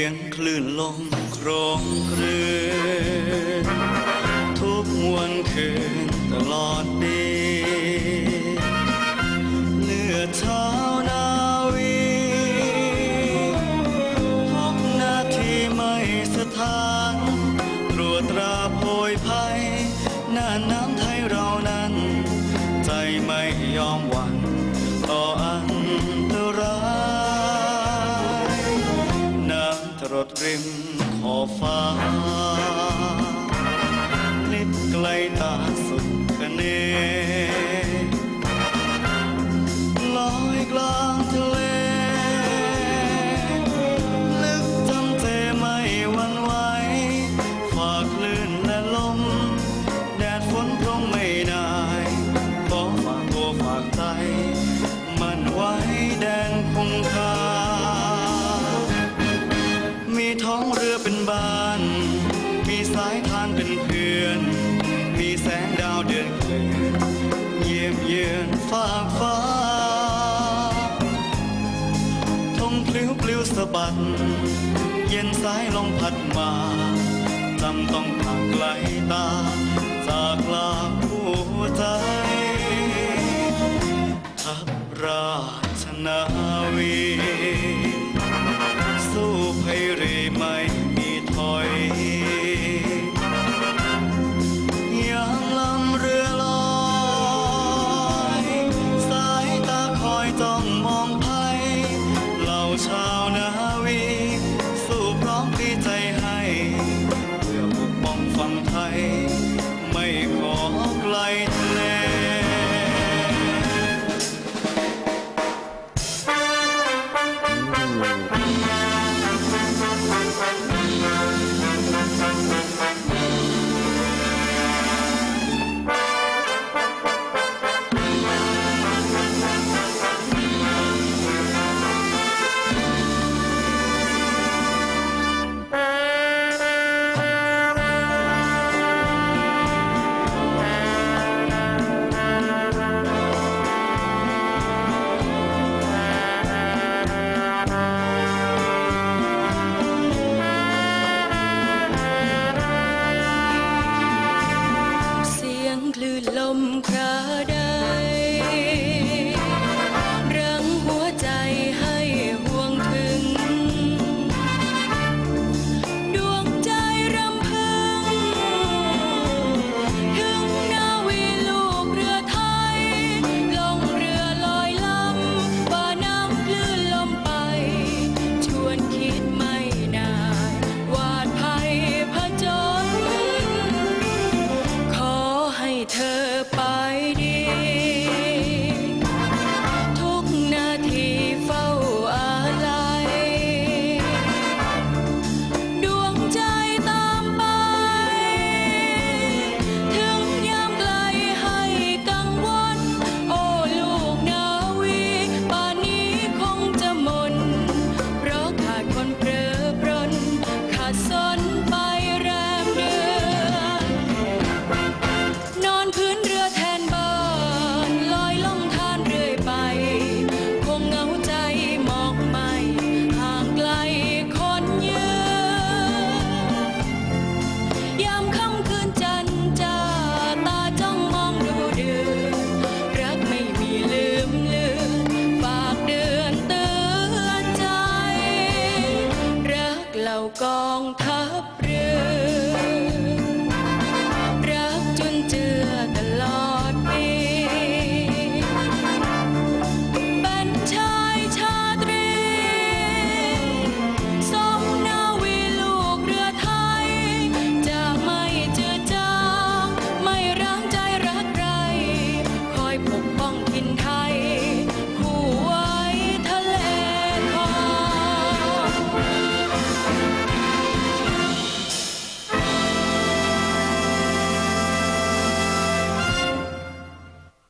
สียงคลื่นลมครองเครือทุกวันคืนตลอดปีเลือดเท้านาวีทุกนาทีไม่สถานตรวจตราโพยภัยน่าน้ำไทยเรานั้น ใจไม่ยอมหวั่น รดริมขอบฟ้าลิดไกลตา บ้าน มีสายทานเป็นเพื่อน มีแสงดาวเดือนเกลื่อนเยี่ยมเยือนฟากฟ้าทงพลิ้วปลิวสะบัด เย็นสายลมพัดมาจำต้องผ่านไกลตา จากลาหัวใจทัพราชนา องมองภัยเหล่าชาวนาวี สู้พร้อมปีใจให้เพื่อปกป้องฝั่งไทย ไม่ขอไกลเธอ con thấp